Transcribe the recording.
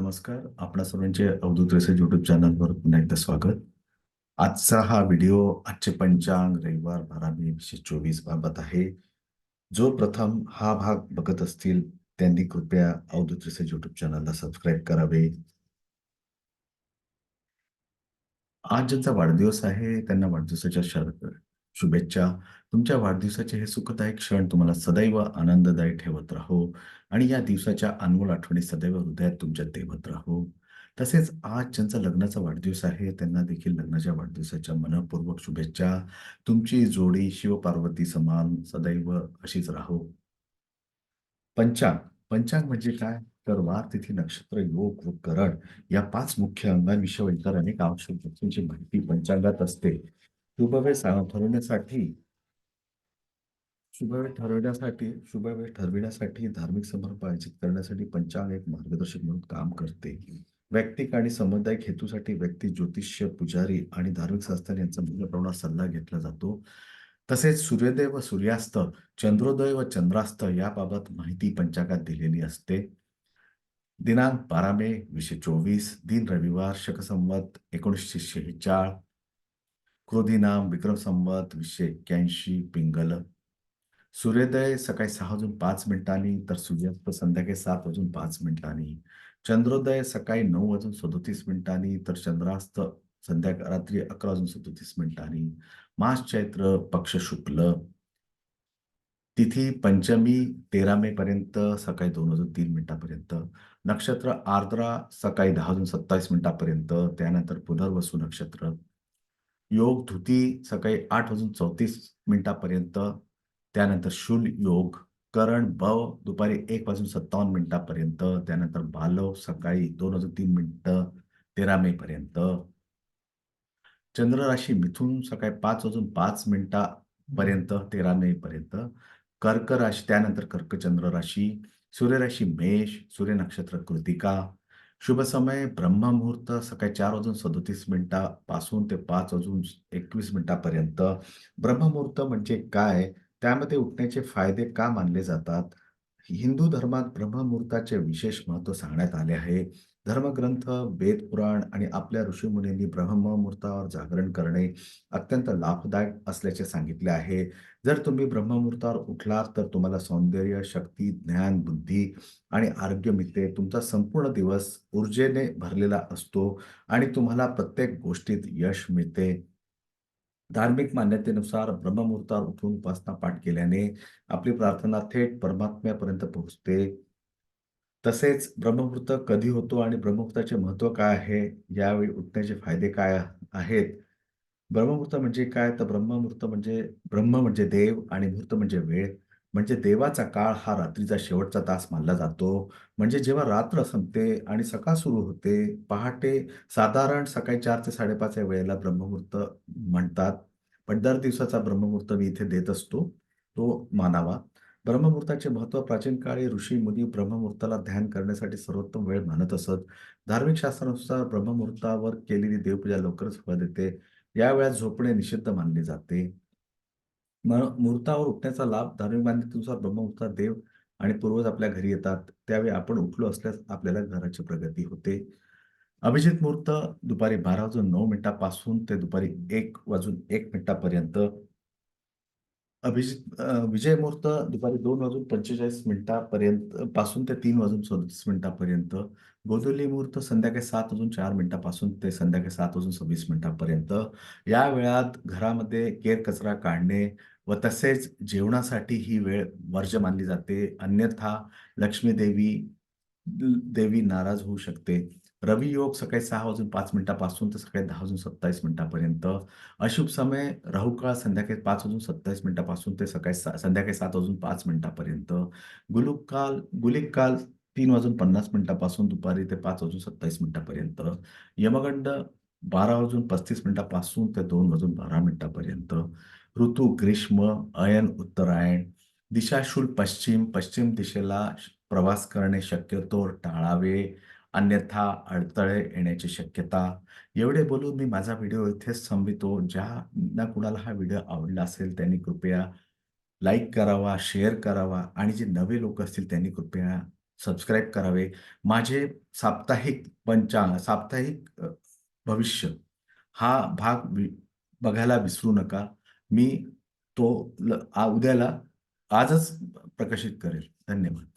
नमस्कार. आपणा सर्वांचे अवधूत रेसेज युट्यूब चॅनलवर पुन्हा एकदा स्वागत. आजचा हा व्हिडिओ आजचे पंचांग रविवार बारा मे एकशे चोवीस बाबत आहे. जो प्रथम हा भाग बघत असतील त्यांनी कृपया अवधूत रेसेज युट्यूब चॅनलला सबस्क्राईब करावे. आज ज्यांचा वाढदिवस आहे त्यांना वाढदिवसाच्या शर- शुभेच्छा. तुमच्या वाढदिवसाचे हे सुखदायक क्षण तुम्हाला सदैव आनंददायी ठेवत राहो आणि या दिवसाच्या अनमोल आठवणी सदैव हृदयात तुमच्या देवत राहो. तसेच आज ज्यांचा लग्नाचा वाढदिवस आहे त्यांना देखील लग्नाच्या वाढदिवसाच्या मनपूर्वक शुभेच्छा. तुमची जोडी शिवपार्वती समान सदैव अशीच राहो. पंचांग. पंचांग म्हणजे काय? तर वार तिथी नक्षत्र योग व करण या पाच मुख्य अंगांविषयी इतर अनेक आवश्यक गोष्टींची माहिती पंचांगात असते. शुभवेळ ठरवण्यासाठी. शुभवेळ ठरवण्यासाठी शुभवेळ ठरविण्यासाठी धार्मिक समारंभ आयोजित करण्यासाठी पंचांग एक मार्गदर्शक म्हणून काम करते. वैयक्तिक आणि सामुदायिक हेतूसाठी व्यक्ती ज्योतिष्य पुजारी आणि धार्मिक संस्थान यांचा मूल्यप्रमाणात सल्ला घेतला जातो. तसेच सूर्योदय व सूर्यास्त चंद्रोदय व चंद्रास्त याबाबत माहिती पंचांगात दिलेली असते. दिनांक बारा मे वीसशे चोवीस दिन रविवार शकसंवत एकोणीसशे शेहेचाळ क्रोधिनाम विक्रम संवत वीसशे एक्क्याऐंशी पिंगल. सूर्योदय सकाळी सहा वाजून पाच मिनिटांनी तर सूर्यास्त संध्याकाळी सात वाजून पाच मिनिटांनी. चंद्रोदय सकाळी नऊ वाजून सदोतीस मिनिटांनी तर चंद्रास्त संध्याकाळ रात्री अकरा वाजून सदोतीस मिनिटांनी. मास चैत्र पक्ष शुक्ल. तिथी पंचमी तेरा मे पर्यंत सकाळी दोन वाजून तीन मिनिटापर्यंत. नक्षत्र आर्द्रा सकाळी दहा वाजून सत्तावीस मिनिटापर्यंत त्यानंतर पुनर्वसू नक्षत्र. योग धुती सकाळी आठ वाजून चौतीस मिनिटापर्यंत त्यानंतर शूल योग करण भव दुपारी एक वाजून सत्तावन्न मिनिटापर्यंत त्यानंतर भालव सकाळी दोन वाजून तीन मिनिटं तेरा मे पर्यंत चंद्रराशी मिथून सकाळी पाच वाजून पाच मिनिटापर्यंत तेरा मे पर्यंत कर्क राशी त्यानंतर कर्क चंद्र राशी सूर्यराशी मेष सूर्य नक्षत्र कृतिका. शुभ समय ब्रह्ममुहूर्त सकाळी चार वाजून सदोतीस मिनिटापासून ते पाच वाजून एकवीस मिनिटापर्यंत. ब्रह्ममुहूर्त म्हणजे काय? त्यामध्ये उठण्याचे फायदे का मानले जातात? हिंदू धर्मात ब्रह्ममुहूर्ताचे विशेष महत्त्व सांगण्यात आले आहे. धर्मग्रंथ वेद पुराण आणि आपल्या ऋषीमुनींनी ब्रह्ममुहूर्तावर जागरण करणे अत्यंत लाभदायक असल्याचे सांगितले आहे. जर तुम्ही ब्रह्ममुहूर्तावर उठलात तर तुम्हाला सौंदर्य शक्ती ज्ञान बुद्धी आणि आरोग्य मिळते. तुमचा संपूर्ण दिवस ऊर्जेने भरलेला असतो आणि तुम्हाला प्रत्येक गोष्टीत यश मिळते. धार्मिक मान्यतेनुसार ब्रह्ममुहूर्तावर उठून उपासना पाठ केल्याने आपली प्रार्थना थेट परमात्म्यापर्यंत पोहोचते. तसेच ब्रह्ममुहूर्त कधी होतो आणि ब्रह्ममुहूर्ताचे महत्त्व काय आहे यावेळी उठण्याचे फायदे काय आहेत? ब्रह्ममुहूर्त म्हणजे काय? तर ब्रह्ममुहूर्त म्हणजे ब्रह्म म्हणजे देव आणि मुहूर्त म्हणजे वेळ. म्हणजे देवाचा काळ हा रात्रीचा शेवटचा तास मानला जातो. म्हणजे जेव्हा रात्र संपते आणि सकाळ सुरू होते पहाटे साधारण सकाळी चार ते साडेपाच या वेळेला ब्रह्ममुहूर्त म्हणतात. पण दर दिवसाचा ब्रह्ममुहूर्त मी इथे देत असतो. तो मानावा. ब्रह्ममुहूर्ताचे महत्त्व प्राचीन काळी ऋषी मुनी ब्रह्ममुहूर्ताला ध्यान करण्यासाठी सर्वोत्तम वेळ मानत असत. धार्मिक शास्त्रानुसार ब्रह्ममुहूर्तावर केलेली देवपूजा लवकरच फळ देते. या वेळात झोपणे निषिद्ध मानले जाते. मुहूर्तावर उठण्याचा लाभ धार्मिक मान्यतेनुसार ब्रह्ममुहूर्तात देव आणि पूर्वज आपल्या घरी येतात. त्यावेळी आपण उठलो असल्यास आपल्याला घराची प्रगती होते. अभिजित मुहूर्त दुपारी बारा वाजून नऊ मिनिटापासून ते दुपारी एक वाजून एक मिनिटापर्यंत अभिजित अ, विजय मुहूर्त दुपारी दोन वाजून पंचेचाळीस मिनिटापर्यंत पासून ते तीन वाजून सदतीस मिनिटापर्यंत गोधुली मुहूर्त संध्याकाळी सात वाजून चार मिनिटापासून ते संध्याकाळी सात वाजून सव्वीस मिनिटापर्यंत. या वेळात घरामध्ये केर कचरा काढणे व तसेच जेवणासाठी ही वेळ वर्ज्य मानली जाते. अन्यथा लक्ष्मी देवी देवी नाराज होऊ शकते. रवी योग सकाळी सहा वाजून पाच मिनिटापासून तर सकाळी दहा वाजून सत्तावीस मिनिटापर्यंत. अशुभ समय राहुकाळ संध्याकाळी पाच वाजून सत्तावीस मिनिटापासून ते सकाळी सा- संध्याकाळी सात वाजून पाच मिनिटापर्यंत. गुलुक काल गुलिक काल तीन वाजून पन्नास मिनिटापासून दुपारी ते पाच वाजून सत्तावीस मिनिटापर्यंत. यमगंड बारा वाजून पस्तीस मिनिटापासून ते दोन वाजून बारा मिनिटापर्यंत. ऋतू ग्रीष्म अयन उत्तरायण दिशाशूल पश्चिम पश्चिम दिशेला श- प्रवास करणे शक्यतो टाळावे अन्यथा अडथळे येण्याची शक्यता. एवढे बोलून मी माझा व्हिडिओ इथेच थांबवितो. ज्यांना कुणाला हा व्हिडिओ आवडला असेल त्यांनी कृपया लाईक करावा शेअर करावा आणि जे नवे लोक असतील त्यांनी कृपया सबस्क्राईब करावे. माझे साप्ताहिक पंचांग साप्ताहिक भविष्य हा भाग वि- बघायला विसरू नका. मी तो ल- उद्याला आजच प्रकाशित करेल. धन्यवाद.